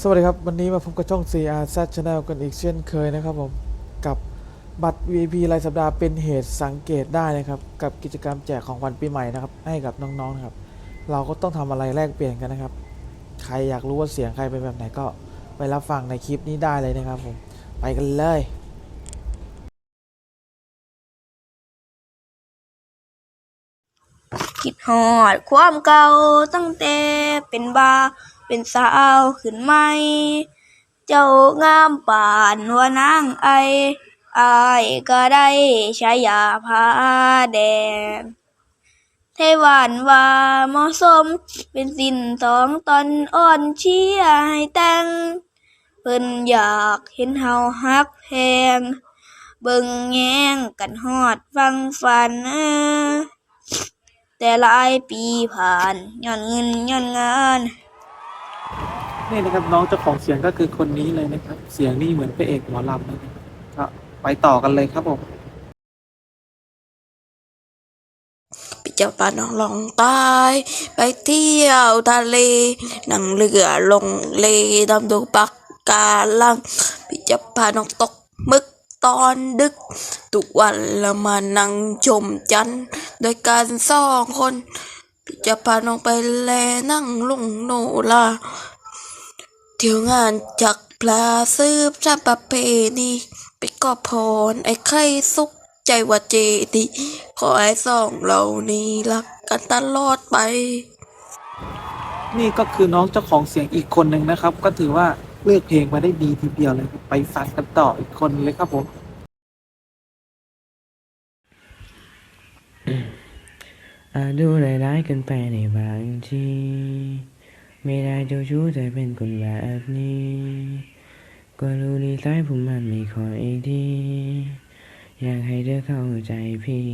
สวัสดีครับ วันนี้มาพบกับช่อง CRZ Channel กันอีกเช่นเคยนะครับผมกับบัตร VIP รายสัปดาห์เป็นเหตุสังเกตได้นะครับ กับกิจกรรมแจกของขวัญปีใหม่นะครับ ให้กับน้องๆนะครับ เราก็ต้องทำอะไรแลกเปลี่ยนกันนะครับ ใครอยากรู้ว่าเสียงใครเป็นแบบไหนก็ไปรับฟังในคลิปนี้ได้เลยนะครับผมไปกันเลยคิดฮอดความเก่าตั้งแต่เป็นบา เป็นสาวขึ้นใหม่ เจ้างามป่านว่านางไออายก็ได้ฉายาพาแดงเทวันว่าเหมาะสม เป็นสินสองตอนอ่อนเชียให้แต่งเพิ่นอยากเห็นเฮาฮักแพง เบิ่งแย่งกันฮอดฟังฝันเออแต่หลายปีผ่านย้อนเงินย้อนงาน นี่นะครับน้องเจ้าของเสียงก็คือคนนี้เลยนะครับ เสียงนี่เหมือนพระเอกหมอลำนะครับก็ไปต่อกันเลยครับผมปิเจ้าปลาน้องลองตาย ไปเที่ยวทะเลนั่งเรือลงเลดำดูปักกาลังปิเจ้าพาน้องตกมึกตอนดึก ทุกวันละมานั่งชมจันทร์โดยการสองคนปิเจ้าพาน้องไปแลนั่งลุงโนลา เที่ยวงานจากปลาซื้อชาประเพณีไปกอบพรไอ้ไข่สุกใจว่าเจดีขอให้สองเรานี้รักกันตลอดไป นี่ก็คือน้องเจ้าของเสียงอีกคนหนึ่งนะครับ ก็ถือว่าเลือกเพลงมาได้ดีทีเดียวเลยไปฟังกันต่ออีกคนเลยครับผมอาจดูร้ายๆเกันไปในบางที ไม่ได้เจ้าชู้แต่เป็นคนแบบนี้ ก็รู้นิสัยผมมันไม่ค่อยดี อยากให้เธอเข้าใจพี่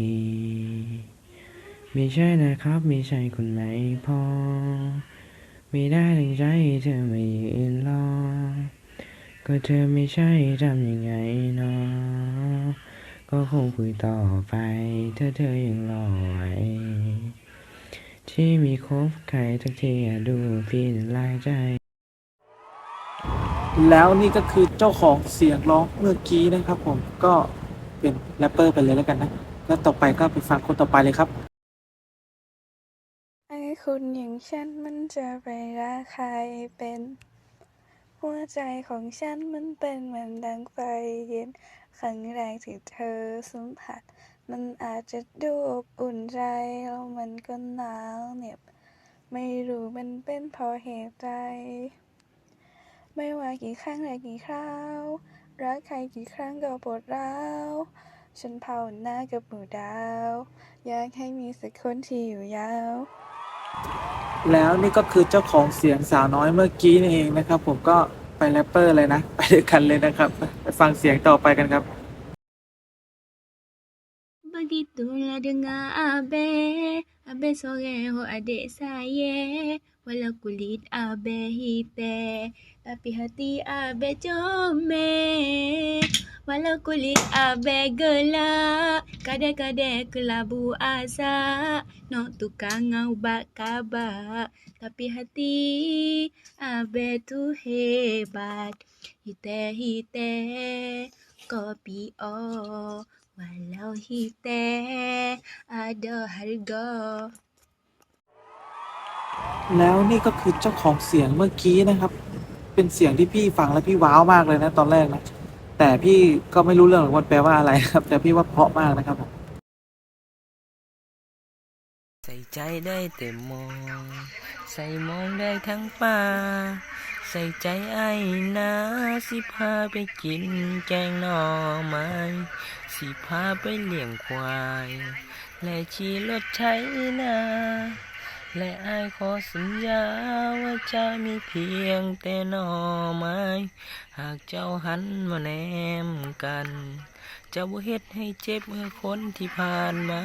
ไม่ใช่นะครับ ไม่ใช่คนไหนพอ ไม่ได้ตั้งใจเธอไมายืนรอ ก็เธอไม่ใช่ทำยังไงเนาะก็คงคุยต่อไป ถ้าเธอยังรอไว้ ที่มีคบใครทักทีอะดูพี่น่ะลายใจ แล้วนี่ก็คือเจ้าของเสียงร้องเมื่อกี้นะครับผมก็เป็นแรปเปอร์ไปเลยแล้วกันนะ แล้วต่อไปก็ไปฟังคนต่อไปเลยครับ ไอ้คุณอย่างฉันมันจะไปรักใครเป็น หัวใจของฉันมันเป็นเหมือนดังไฟเย็นครั้งแรกที่เธอสัมผัส มันอาจจะดูอบอุ่นใจแล้วมันก็หนาวเหน็บ ไม่รู้มันเป็นเพราะเหตุใดไม่ว่ากี่ครั้งและกี่คราวรักใครกี่ครั้งก็ปวดร้าวฉันภาวนากับหมู่ดาว อยากให้มีสักคนที่อยู่ยาว แล้วนี่ก็คือเจ้าของเสียงสาวน้อยเมื่อกี้นี่เองนะครับ ผมก็ไปแรปเปอร์เลยนะ ไปด้วยกันเลยนะครับ ไปฟังเสียงต่อไปกันครับ Begitulah dengan Abe Abe sore ho adik saya. Walau kulit Abe hitam Tapi hati Abe comel. Walau kulit Abe gelap. Kadang-kadang kelabu azab Nak tukang ubat kabak. Tapi hati Abe tu hebat. Hitam-hitam Kopi oh Walau hitam ada harga แล้วนี่ก็คือเจ้าของเสียงเมื่อกี้นะครับ เป็นเสียงที่พี่ฟังแล้วพี่ว้าวมากเลยนะตอนแรกนะ แต่พี่ก็ไม่รู้เรื่องหรอกว่ามันแปลว่าอะไรครับ แต่พี่ว่าเพราะมากนะครับผมใส่ใจได้แต่มอง ใส่มองได้ทั้งป่า ใส่ใจไอ้นะสิพาไปกินแกงหน่อไม้สิพาไปเลี้ยงควาย และขี่รถไถนาและไอ้ขอสัญญาว่าจะมีเพียงแต่หน่อไม้ หากเจ้าหันมาแนมกัน จะบ่เฮ็ดให้เจ็บเมื่อคนที่ผ่านมา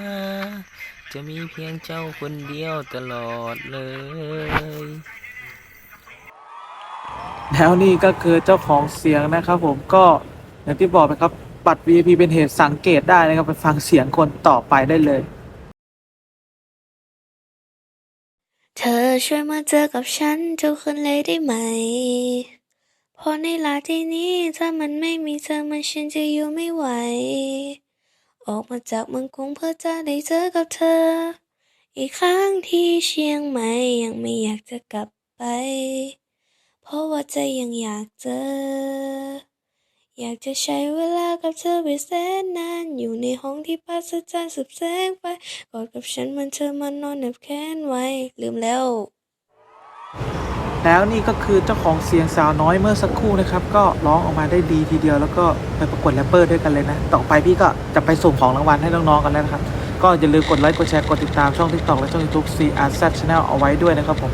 จะมีเพียงเจ้าคนเดียวตลอดเลย แล้วนี่ก็คือเจ้าของเสียงนะครับผมก็อย่างที่บอกไปครับบัตร VIP เป็นเหตุสังเกตได้นะครับไปฟังเสียงคนต่อไปได้เลย เธอช่วยมาเจอกับฉันทุกคนเลยได้ไหมพราะในลาที่นี้ถ้ามันไม่มีเธอมันฉันจะอยู่ไม่ไหว ออกมาจากเมืองกรุงเพื่อจะได้เจอกับเธอ อีกครั้งที่เชียงใหม่ยังไม่อยากจะกลับไป เพราะว่าใจยังอยากเจอ อยากจะใช้เวลากับเธอไปแสนนาน อยู่ในห้องที่พัสจารย์สุบแสงไฟกอดกับฉันมันเธอมานอนเหน็บแขนไว้ ลืมแล้ว แล้วนี่ก็คือเจ้าของเสียงสาวน้อยเมื่อสักครู่นะครับ ก็ร้องออกมาได้ดีทีเดียวแล้วก็ไปประกวดแรปเปอร์ด้วยกันเลยนะ ต่อไปพี่ก็จะไปส่งของรางวัลให้น้องๆกันแล้วนะครับ ก็อย่าลืมกดไลค์กดแชร์กดติดตามช่อง TikTok และช่อง YouTube CRZ Channel เอาไว้ด้วยนะครับผม